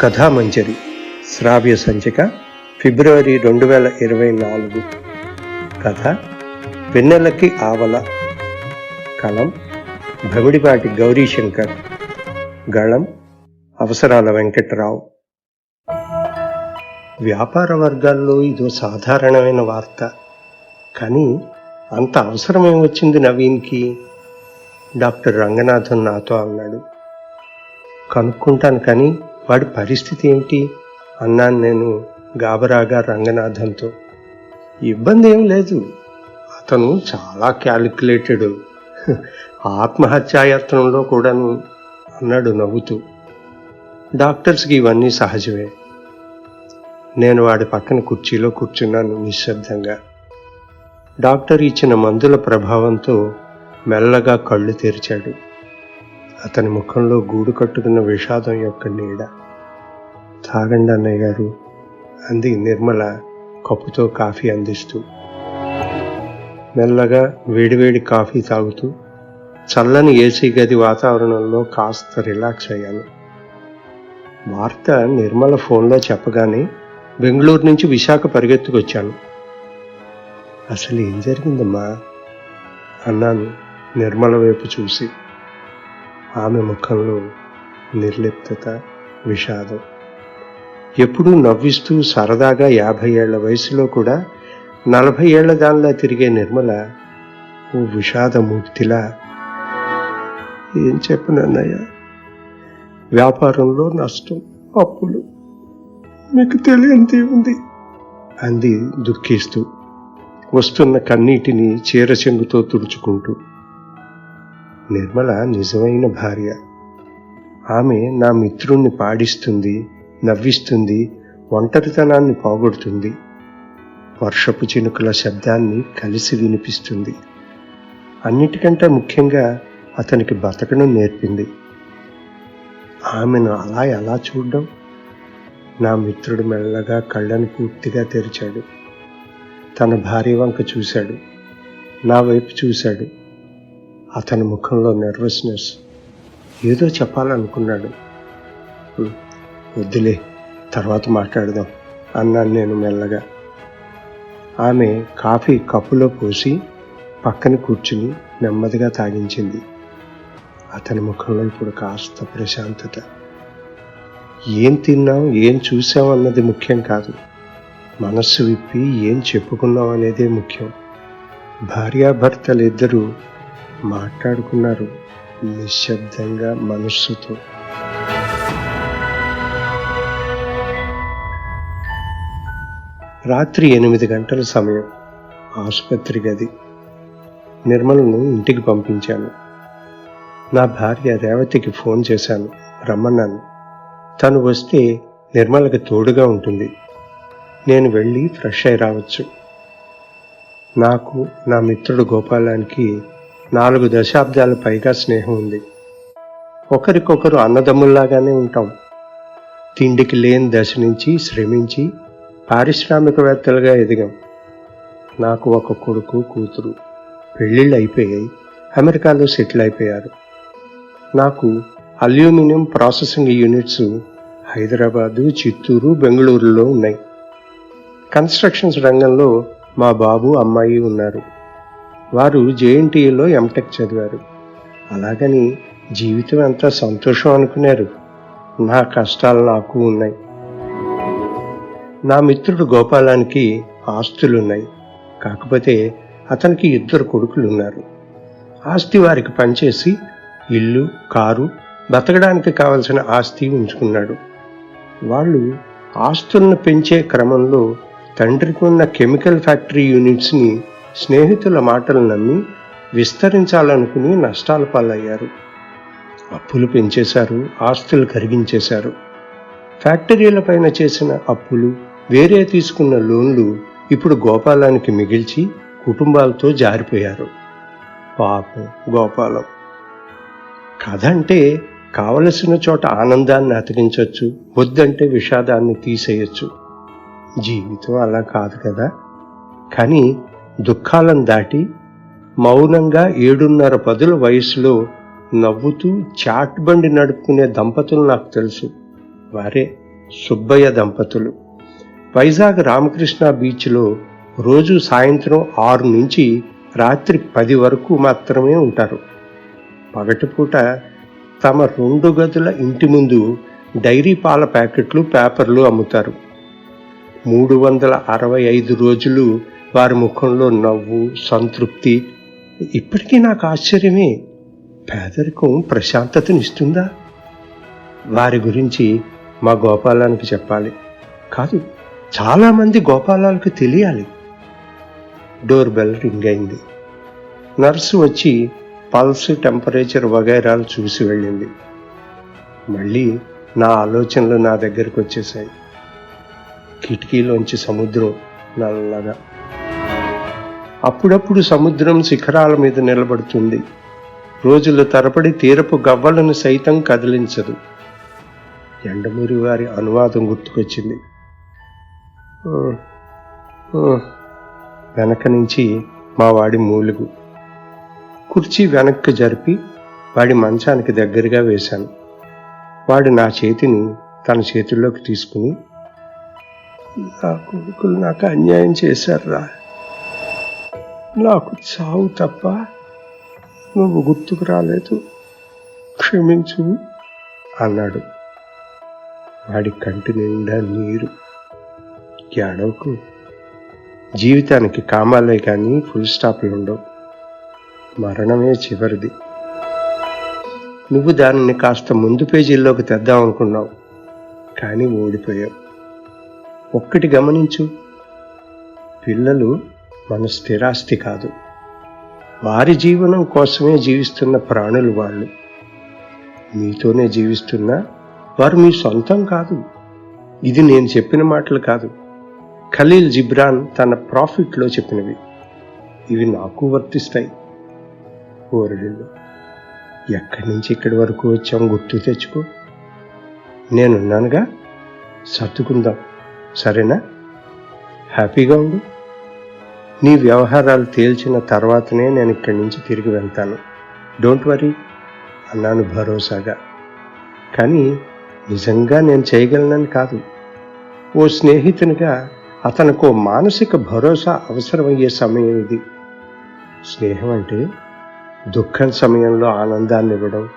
కథామంజరి శ్రావ్య సంచిక ఫిబ్రవరి రెండు వేల ఇరవై నాలుగు. కథ వెన్నెలకి ఆవల. కలం భమిడిపాటి గౌరీశంకర్. గళం అవసరాల వెంకట్రావు. వ్యాపార వర్గాల్లో ఇదో సాధారణమైన వార్త. కానీ అంత అవసరమేం వచ్చింది నవీన్కి? డాక్టర్ రంగనాథన్ నాతో అన్నాడు. కనుక్కుంటాను కానీ వాడి పరిస్థితి ఏంటి? అన్నాను నేను గాబరాగా రంగనాథంతో. ఇబ్బంది ఏం లేదు. అతను చాలా క్యాలిక్యులేటెడ్. ఆత్మహత్యాయత్నంలో కూడాను అన్నాడు నవ్వుతూ. డాక్టర్స్కి ఇవన్నీ సహజమే. నేను వాడి పక్కన కుర్చీలో కూర్చున్నాను నిశ్శబ్దంగా. డాక్టర్ ఇచ్చిన మందుల ప్రభావంతో మెల్లగా కళ్ళు తెరిచాడు. అతని ముఖంలో గూడు కట్టుకున్న విషాదం యొక్క నీడ. తాగండి అన్నయ్య గారు అంది నిర్మల కప్పుతో కాఫీ అందిస్తూ. మెల్లగా వేడివేడి కాఫీ తాగుతూ చల్లని ఏసీ గది వాతావరణంలో కాస్త రిలాక్స్ అయ్యాను. వార్త నిర్మల ఫోన్లో చెప్పగానే బెంగళూరు నుంచి విశాఖ పరిగెత్తుకొచ్చాను. అసలు ఏం జరిగిందమ్మా? అన్నాను నిర్మల వైపు చూసి. ఆమె ముఖంలో నిర్లిప్తత విషాదం. ఎప్పుడూ నవ్విస్తూ సరదాగా యాభై ఏళ్ళ వయసులో కూడా నలభై ఏళ్ళ దానిలా తిరిగే నిర్మల ఓ విషాదమూర్తిలా ఏం చెప్పనన్నయ్య వ్యాపారంలో నష్టం అప్పులు. మీకు తెలియంది ఉంది అంది దుఃఖిస్తూ. వస్తున్న కన్నీటిని చీరచెంగుతో తుడుచుకుంటూ. నిర్మల నిజమైన భార్య. ఆమె నా మిత్రుణ్ణి పాడిస్తుంది నవ్విస్తుంది ఒంటరితనాన్ని పోగొడుతుంది. వర్షపు చినుకుల శబ్దాన్ని కలిసి వినిపిస్తుంది. అన్నిటికంటే ముఖ్యంగా అతనికి బతకడం నేర్పింది. ఆమెను అలా ఎలా చూడడం? నా మిత్రుడు మెల్లగా కళ్ళని పూర్తిగా తెరిచాడు. తన భార్య వంక చూశాడు. నా వైపు చూశాడు. అతని ముఖంలో నర్వస్నెస్ ఏదో చెప్పాలనుకున్నాడు. వద్దులే తర్వాత మాట్లాడదాం అన్నాను నేను మెల్లగా. ఆమె కాఫీ కప్పులో పోసి పక్కన కూర్చుని నెమ్మదిగా తాగించింది. అతని ముఖంలో ఇప్పుడు కాస్త ప్రశాంతత. ఏం తిన్నాం ఏం చూసాం అన్నది ముఖ్యం కాదు. మనస్సు విప్పి ఏం చెప్పుకున్నాం అనేదే ముఖ్యం. భార్యాభర్తలిద్దరూ మాట్లాడుకున్నారు నిశ్శబ్దంగా మనస్సుతో. రాత్రి ఎనిమిది గంటల సమయం. ఆసుపత్రి గది. నిర్మలను ఇంటికి పంపించాను. నా భార్య రేవతికి ఫోన్ చేశాను రమ్మన్నాను. తను వస్తే నిర్మలకి తోడుగా ఉంటుంది. నేను వెళ్ళి ఫ్రెష్ అయి రావచ్చు. నాకు నా మిత్రుడు గోపాలానికి నాలుగు దశాబ్దాల పైగా స్నేహం ఉంది. ఒకరికొకరు అన్నదమ్ముల్లాగానే ఉంటాం. తిండికి లేని దశ నుంచి శ్రమించి పారిశ్రామికవేత్తలుగా ఎదిగాం. నాకు ఒక కొడుకు కూతురు. పెళ్ళిళ్ళు అయిపోయాయి. అమెరికాలో సెటిల్ అయిపోయారు. నాకు aluminium processing units Hyderabad Chittoor బెంగళూరులో ఉన్నాయి. కన్స్ట్రక్షన్స్ రంగంలో మా బాబు అమ్మాయి ఉన్నారు. వారు జేఎన్టీఏలో ఎంటెక్ చదివారు. అలాగని జీవితం అంతా సంతోషం అనుకున్నారు. నా కష్టాలు నాకు ఉన్నాయి. నా మిత్రుడు గోపాలానికి ఆస్తులున్నాయి. కాకపోతే అతనికి ఇద్దరు కొడుకులు ఉన్నారు ఆస్తి వారికి పనిచేసి ఇల్లు కారు బతకడానికి కావలసిన ఆస్తి ఉంచుకున్నాడు. వాళ్ళు ఆస్తులను పెంచే క్రమంలో తండ్రికి ఉన్న కెమికల్ ఫ్యాక్టరీ యూనిట్స్ని స్నేహితుల మాటలు నమ్మి విస్తరించాలనుకుని నష్టాల పాలయ్యారు. అప్పులు పెంచేశారు ఆస్తులు కరిగించేశారు. ఫ్యాక్టరీలపైన చేసిన అప్పులు వేరే తీసుకున్న లోన్లు ఇప్పుడు గోపాలానికి మిగిల్చి కుటుంబాలతో జారిపోయారు. పాపం గోపాలం. కథ అంటే కావలసిన చోట ఆనందాన్ని అతికించవచ్చు వద్దంటే విషాదాన్ని తీసేయచ్చు. జీవితం అలా కాదు కదా. కానీ దుఃఖాలను దాటి మౌనంగా ఏడున్నర పదుల వయసులో నవ్వుతూ చాట్ బండి నడుపుకునే దంపతులు నాకు తెలుసు. వారే సుబ్బయ్య దంపతులు. వైజాగ్ రామకృష్ణ బీచ్లో రోజు సాయంత్రం ఆరు నుంచి రాత్రి పది వరకు మాత్రమే ఉంటారు. పగటిపూట తమ రెండు గదుల ఇంటి ముందు డైరీ పాల ప్యాకెట్లు పేపర్లు అమ్ముతారు. మూడు వందల అరవై ఐదు రోజులు వారి ముఖంలో నవ్వు సంతృప్తి. ఇప్పటికీ నాకు ఆశ్చర్యమే. పేదరికం ప్రశాంతతనిస్తుందా వారి గురించి మా గోపాలానికి చెప్పాలి. కాదు చాలామంది గోపాలాలకు తెలియాలి. డోర్ బెల్ రింగ్ అయింది. నర్సు వచ్చి పల్స్ టెంపరేచర్ వగైరాలు చూసి వెళ్ళింది. మళ్ళీ నా ఆలోచనలు నా దగ్గరకు వచ్చేసాయి కిటికీలోంచి సముద్రం నల్లగా అప్పుడప్పుడు సముద్రం శిఖరాల మీద నిలబడుతుంది. రోజుల తరబడి తీరపు గవ్వలను సైతం కదిలించదు. ఎండమూరి వారి అనువాదం గుర్తుకొచ్చింది. వెనక నుంచి మా వాడి మూలుగు. కుర్చీ వెనక్కి జరిపి వాడి మంచానికి దగ్గరగా వేశాను. వాడు నా చేతిని తన చేతుల్లోకి తీసుకుని నా కొడుకులు నాకు అన్యాయం చేశారు రా నాకు చావు తప్ప నువ్వు గుర్తుకు రాలేదు. క్షమించు అన్నాడు. వాడి కంటి నిండా నీరు. ఏడవకు జీవితానికి కామాలే కానీ ఫుల్ స్టాప్లు ఉండవు. మరణమే చివరిది. నువ్వు దానిని కాస్త ముందు పేజీల్లోకి తెద్దాం అనుకున్నావు కానీ ఓడిపోయావు. ఒక్కటి గమనించు పిల్లలు మన స్థిరాస్తి కాదు. వారి జీవనం కోసమే జీవిస్తున్న ప్రాణులు వాళ్ళు. మీతోనే జీవిస్తున్నా వారు మీ సొంతం కాదు. ఇది నేను చెప్పిన మాటలు కాదు. ఖలీల్ జిబ్రాన్ తన ప్రాఫిట్లో చెప్పినవి. ఇవి నాకు వర్తిస్తాయి. ఓరడిల్లు ఎక్కడి నుంచి ఇక్కడి వరకు వచ్చాం గుర్తు తెచ్చుకో. నేనున్నానుగా సర్దుకుందాం. సరేనా? హ్యాపీగా ఉండు. నీ వ్యవహారాలు తేల్చిన తర్వాతనే నేను ఇక్కడి నుంచి తిరిగి వెళ్తాను. డోంట్ వరీ అన్నాను భరోసాగా. కానీ నిజంగా నేను చేయగలనని కాదు. ఓ స్నేహితునిగా అతనికి ఓ మానసిక భరోసా అవసరమయ్యే సమయం ఇది. స్నేహం అంటే దుఃఖం సమయంలో ఆనందాన్ని ఇవ్వడం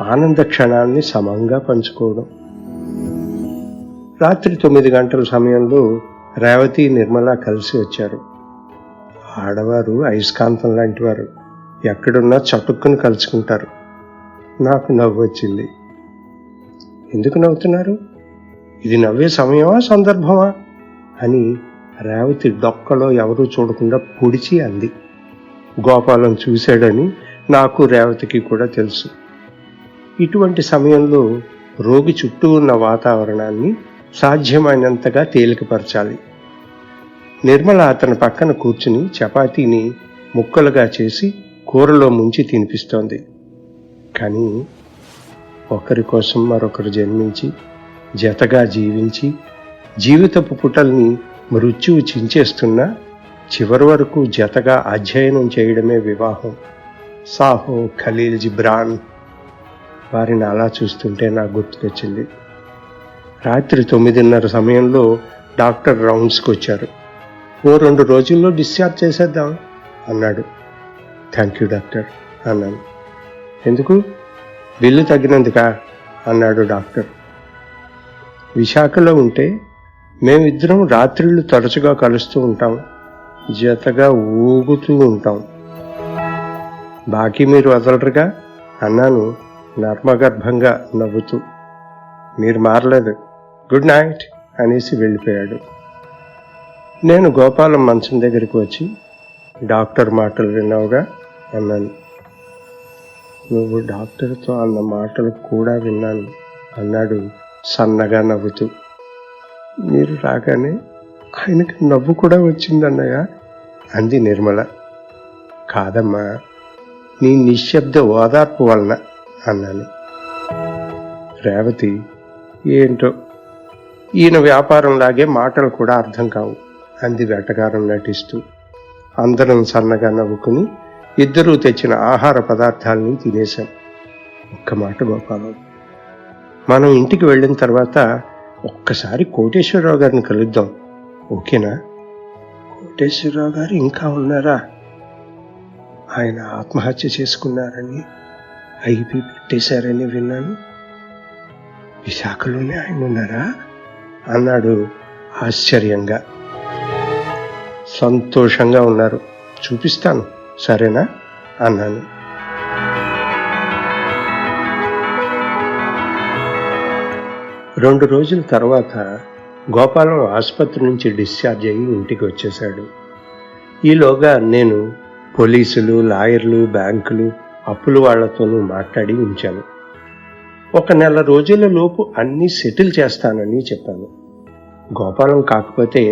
ఆనంద క్షణాన్ని సమంగా పంచుకోవడం. రాత్రి తొమ్మిది గంటల సమయంలో రేవతి నిర్మల కలిసి వచ్చారు. ఆడవారు అయస్కాంతం లాంటి వారు ఎక్కడున్నా చటుక్కుని కలుసుకుంటారు నాకు నవ్వు వచ్చింది. ఎందుకు నవ్వుతున్నారు? ఇది నవ్వే సమయమా సందర్భమా? అని రేవతి డొక్కలో ఎవరూ చూడకుండా పొడిచి అంది. గోపాలం చూశాడని నాకు రేవతికి కూడా తెలుసు. ఇటువంటి సమయంలో రోగి చుట్టూ ఉన్న వాతావరణాన్ని సాధ్యమైనంతగా తేలికపరచాలి. నిర్మల అతని పక్కన కూర్చుని చపాతీని ముక్కలుగా చేసి కూరలో ముంచి తినిపిస్తోంది. కానీ ఒకరి కోసం మరొకరు జన్మించి జతగా జీవించి జీవితపు పుటల్ని మృత్యువు చించేస్తున్నా చివరి వరకు జతగా అధ్యయనం చేయడమే వివాహం. సాహో ఖలీల్ జిబ్రాన్! వారిని అలా చూస్తుంటే నాకు గుర్తుకొచ్చింది. రాత్రి తొమ్మిదిన్నర సమయంలో డాక్టర్ రౌండ్స్కి వచ్చారు ఓ రెండు రోజుల్లో డిశ్చార్జ్ చేసేద్దాం అన్నాడు. థ్యాంక్ యూ డాక్టర్ అన్నాను. ఎందుకు? బిల్లు తగ్గినందుకా? అన్నాడు డాక్టర్. విశాఖలో ఉంటే మేమిద్దరం రాత్రిళ్ళు తరచుగా కలుస్తూ ఉంటాం. జతగా ఊగుతూ ఉంటాం. బాకీ మీరు వదలరుగా? అన్నాను నర్మగర్భంగా నవ్వుతూ. మీరు మారలేదు. గుడ్ నైట్ అనేసి వెళ్ళిపోయాడు. నేను గోపాలం మంచం దగ్గరికి వచ్చి డాక్టర్ మాటలు విన్నావుగా? అన్నాను. నువ్వు డాక్టర్తో అన్న మాటలు కూడా విన్నాను అన్నాడు సన్నగా నవ్వుతూ. మీరు రాగానే ఆయనకి నవ్వు కూడా వచ్చిందన్నయ్య అంది నిర్మల. కాదమ్మా నీ నిశ్శబ్ద ఓదార్పు వలన అన్నాను. రేవతి ఏంటో? ఈయన వ్యాపారంలాగే మాటలు కూడా అర్థం కావు. అంది వేటగారం నటిస్తూ. అందరం సన్నగా నవ్వుకుని ఇద్దరూ తెచ్చిన ఆహార పదార్థాలని తినేశాం. ఒక్క మాట గోపాలం. మనం ఇంటికి వెళ్ళిన తర్వాత ఒక్కసారి కోటేశ్వరరావు గారిని కలుద్దాం. ఓకేనా? కోటేశ్వరరావు గారు ఇంకా ఉన్నారా? ఆయన ఆత్మహత్య చేసుకున్నారని ఐపీ పెట్టేశారని విన్నాను. విశాఖలోనే ఆయన ఉన్నారా? అన్నాడు ఆశ్చర్యంగా. సంతోషంగా ఉన్నారు. చూపిస్తాను. సరేనా? అన్నాను. రెండు రోజుల తర్వాత గోపాలం ఆసుపత్రి నుంచి డిశ్చార్జ్ అయ్యి ఇంటికి వచ్చేశాడు. ఈలోగా నేను పోలీసులు లాయర్లు బ్యాంకులు అప్పుల వాళ్ళతోనూ మాట్లాడి ఉంచాను. ఒక నెల రోజుల లోపు అన్నీ సెటిల్ చేస్తానని చెప్పాను. గోపాలం కాకపోతే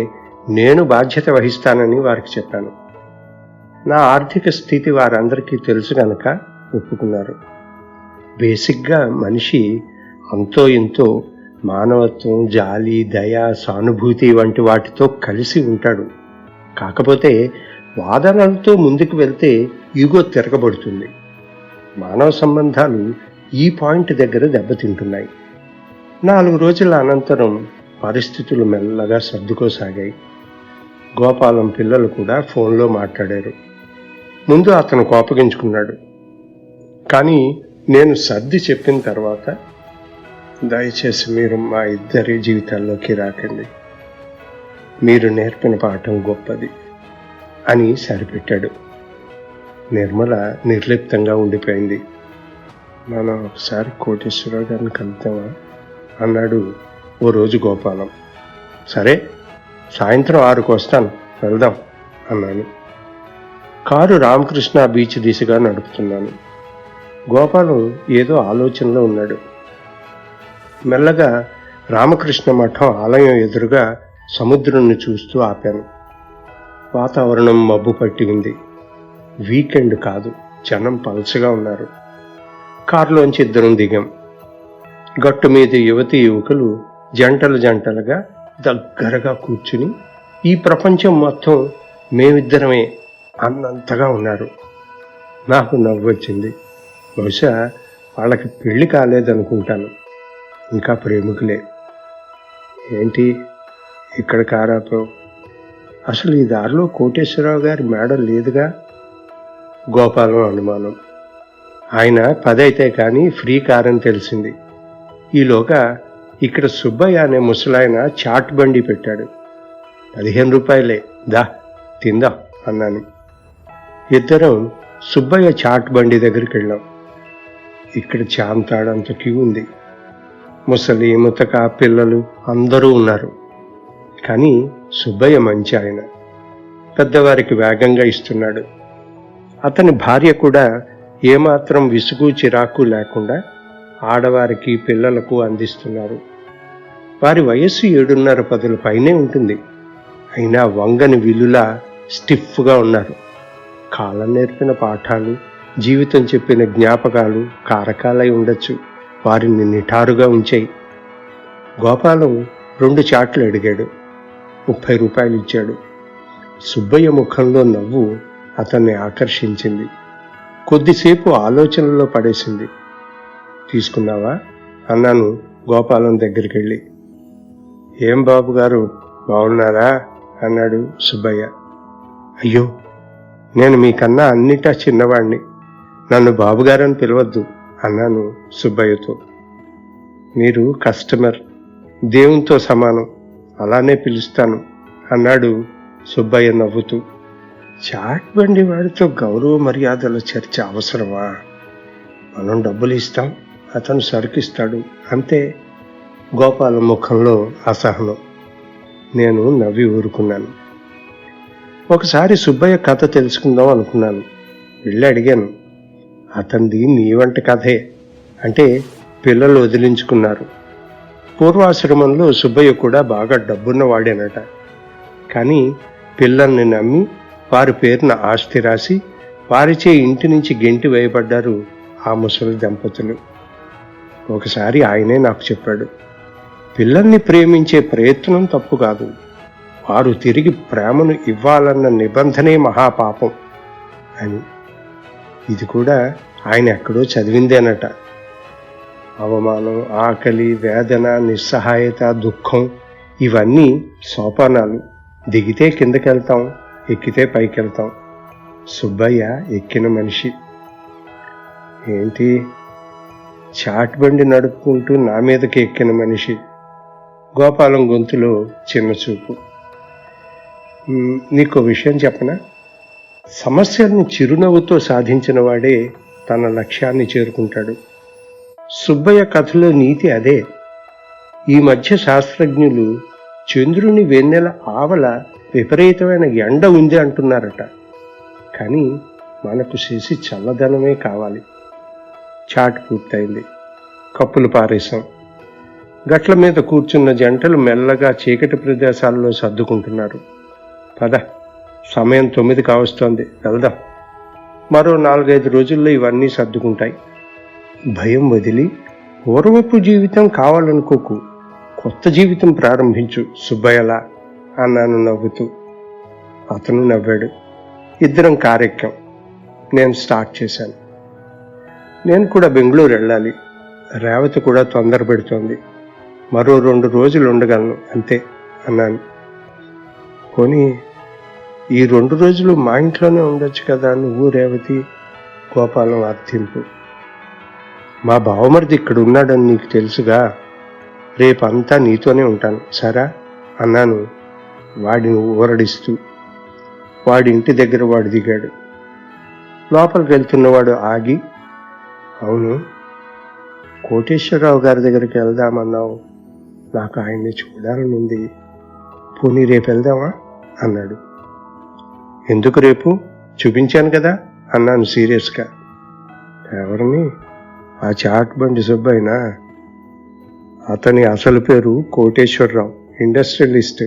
నేను బాధ్యత వహిస్తానని వారికి చెప్పాను. నా ఆర్థిక స్థితి వారందరికీ తెలుసు గనక ఒప్పుకున్నారు. బేసిక్గా మనిషి అంతో ఇంతో మానవత్వం జాలి దయ సానుభూతి వంటి వాటితో కలిసి ఉంటాడు. కాకపోతే వాదనలతో ముందుకు వెళ్తే ఈగో తిరగబడుతుంది. మానవ సంబంధాలు ఈ పాయింట్ దగ్గర దెబ్బతింటున్నాయి. నాలుగు రోజుల అనంతరం పరిస్థితులు మెల్లగా సర్దుకోసాగాయి. గోపాలం పిల్లలు కూడా ఫోన్లో మాట్లాడారు. ముందు అతను కోపగించుకున్నాడు. కానీ నేను సర్ది చెప్పిన తర్వాత దయచేసి మీరు మా ఇద్దరి జీవితాల్లోకి రాకండి. మీరు నేర్పిన పాఠం గొప్పది అని సరిపెట్టాడు. నిర్మల నిర్లిప్తంగా ఉండిపోయింది. మనం ఒకసారి కోటేశ్వరరావు గారిని కలుద్దామా? అన్నాడు ఓ రోజు గోపాలం. సరే సాయంత్రం ఆరుకు వస్తాను. వెళ్దాం అన్నాను. కారు రామకృష్ణ బీచ్ దిశగా నడుపుతున్నాను. గోపాలు ఏదో ఆలోచనలో ఉన్నాడు. మెల్లగా రామకృష్ణ మఠం ఆలయం ఎదురుగా సముద్రంను చూస్తూ ఆపాను. వాతావరణం మబ్బు పట్టి ఉంది. వీకెండ్ కాదు జనం పలచగా ఉన్నారు. కారులోంచి ఇద్దరం దిగాం. గట్టు మీద యువతి యువకులు జంటలు జంటలుగా దగ్గరగా కూర్చుని ఈ ప్రపంచం మొత్తం మేమిద్దరమే అన్నంతగా ఉన్నారు. నాకు నవ్వు వచ్చింది. బహుశా వాళ్ళకి పెళ్ళి కాలేదనుకుంటాను. ఇంకా ప్రేమికులే. ఏంటి ఇక్కడ కారాపు? అసలు ఈ దారిలో కోటేశ్వరరావు గారి మేడ లేదుగా? గోపాలం అనుమానం. ఆయన పదైతే కానీ ఫ్రీ కారని తెలిసింది. ఈలోగా ఇక్కడ సుబ్బయ్య అనే ముసలాయన చాట్ బండి పెట్టాడు. పదిహేను రూపాయలే దా తిందా అన్నాను. ఇద్దరం సుబ్బయ్య చాట్ బండి దగ్గరికి వెళ్ళాం. ఇక్కడ చాంతాడంత క్యూ ఉంది. ముసలి ముతక పిల్లలు అందరూ ఉన్నారు. కానీ సుబ్బయ్య మంచి ఆయన. పెద్దవారికి వేగంగా ఇస్తున్నాడు. అతని భార్య కూడా ఏమాత్రం విసుగు చిరాకు లేకుండా ఆడవారికి పిల్లలకు అందిస్తున్నారు. వారి వయస్సు ఏడున్నర పదుల పైనే ఉంటుంది. అయినా వంగని విలులా స్టిఫ్గా ఉన్నారు. కాలం నేర్పిన పాఠాలు జీవితం చెప్పిన జ్ఞాపకాలు కారకాలై ఉండొచ్చు. వారిని నిఠారుగా ఉంచాయి. గోపాలం రెండు చాట్లు అడిగాడు. ముప్పై రూపాయలు ఇచ్చాడు. సుబ్బయ్య ముఖంలో నవ్వు అతన్ని ఆకర్షించింది. కొద్దిసేపు ఆలోచనలో పడేసింది. తీసుకున్నావా? అన్నాను గోపాలం దగ్గరికి వెళ్ళి ఏం బాబు గారు బాగున్నారా? అన్నాడు సుబ్బయ్య. అయ్యో నేను మీకన్నా అన్నిటా చిన్నవాణ్ణి. నన్ను బాబుగారని పిలవద్దు అన్నాను సుబ్బయ్యతో. మీరు కస్టమర్ దేవునితో సమానం అలానే పిలుస్తాను అన్నాడు సుబ్బయ్య నవ్వుతూ. చాట్ బండి వాడితో గౌరవ మర్యాదల చర్చ అవసరమా? మనం డబ్బులు ఇస్తాం అతను సరుకిస్తాడు అంతే. గోపాల ముఖంలో అసహనం. నేను నవ్వి ఊరుకున్నాను. ఒకసారి సుబ్బయ్య కథ తెలుసుకుందాం అనుకున్నాను. వెళ్ళి అడిగాను అతనిది నీ వంటి కథే? అంటే పిల్లలు వదిలించుకున్నారు. పూర్వాశ్రమంలో సుబ్బయ్య కూడా బాగా డబ్బున్న వాడేనట. కానీ పిల్లల్ని నమ్మి వారి పేరున ఆస్తి రాసి వారిచే ఇంటి నుంచి గెంటి వేయబడ్డారు ఆ ముసలి దంపతులు. ఒకసారి ఆయనే నాకు చెప్పాడు పిల్లల్ని ప్రేమించే ప్రయత్నం తప్పు కాదు. వారు తిరిగి ప్రేమను ఇవ్వాలన్న నిబంధనే మహాపాపం. అని ఇది కూడా ఆయన ఎక్కడో చదివిందేనట అవమానం ఆకలి వేదన నిస్సహాయత దుఃఖం ఇవన్నీ సోపానాలు. దిగితే కిందకెళ్తాం ఎక్కితే పైకెళ్తాం. సుబ్బయ్య ఎక్కిన మనిషి. ఏంటి? చాట్ బండి నడుపుకుంటూ నా మీదకి ఎక్కిన మనిషి. గోపాలం గొంతులో చిన్న చూపు. నీకు విషయం చెప్పనా? సమస్యల్ని చిరునవ్వుతో సాధించిన వాడే తన లక్ష్యాన్ని చేరుకుంటాడు. సుబ్బయ్య కథలో నీతి అదే. ఈ మధ్య శాస్త్రజ్ఞులు చంద్రుని వెన్నెల ఆవల విపరీతమైన ఎండ ఉంది అంటున్నారట. కానీ మనకు చేసి చల్లదనమే కావాలి. చాట్ పూర్తయింది. కప్పులు పారేశాం. గట్ల మీద కూర్చున్న జంటలు మెల్లగా చీకటి ప్రదేశాల్లో సర్దుకుంటున్నారు. పద సమయం తొమ్మిది కావస్తోంది వెళ్దాం. మరో నాలుగైదు రోజుల్లో ఇవన్నీ సర్దుకుంటాయి. భయం వదిలి పూర్వపు జీవితం కావాలనుకోకు కొత్త జీవితం ప్రారంభించు సుబ్బయ్యలా అన్నాను నవ్వుతూ. అతను నవ్వాడు. ఇద్దరం కారెక్కాం. నేను స్టార్ట్ చేశాను. నేను కూడా బెంగళూరు వెళ్ళాలి. రేవతి కూడా తొందర పెడుతోంది మరో రెండు రోజులు ఉండగలను అంతే అన్నాను. కొని ఈ రెండు రోజులు మా ఇంట్లోనే ఉండొచ్చు కదా నువ్వు రేవతి గోపాలం అర్థింపు మా బావమరిది ఇక్కడ ఉన్నాడని నీకు తెలుసుగా రేపంతా నీతోనే ఉంటాను సరా? అన్నాను వాడిని ఊరడిస్తూ. వాడి ఇంటి దగ్గర వాడు దిగాడు. లోపలికి వెళ్తున్నవాడు ఆగి అవును కోటేశ్వరరావు గారి దగ్గరికి వెళ్దామన్నావు నాకు ఆయన్ని చూడాలనుంది పోనీ రేపు వెళ్దామా? అన్నాడు. ఎందుకు రేపు? చూపించాను కదా అన్నాను సీరియస్గా. ఎవరిని? ఆ చాట్ బండి సుబ్బైనా అతని అసలు పేరు కోటేశ్వరరావు ఇండస్ట్రియలిస్ట్.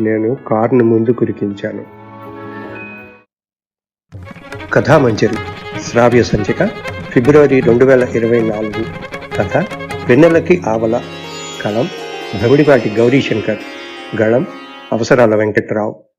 నేను కారుని ముందు కురికించాను. కథామంజరి శ్రావ్య సంచిక ఫిబ్రవరి రెండు వేల ఇరవై నాలుగు. కథ వెన్నెలకి ఆవల. కలం ధవిడిపాటి గౌరీశంకర్ గళం అవసరాల వెంకట్రావు.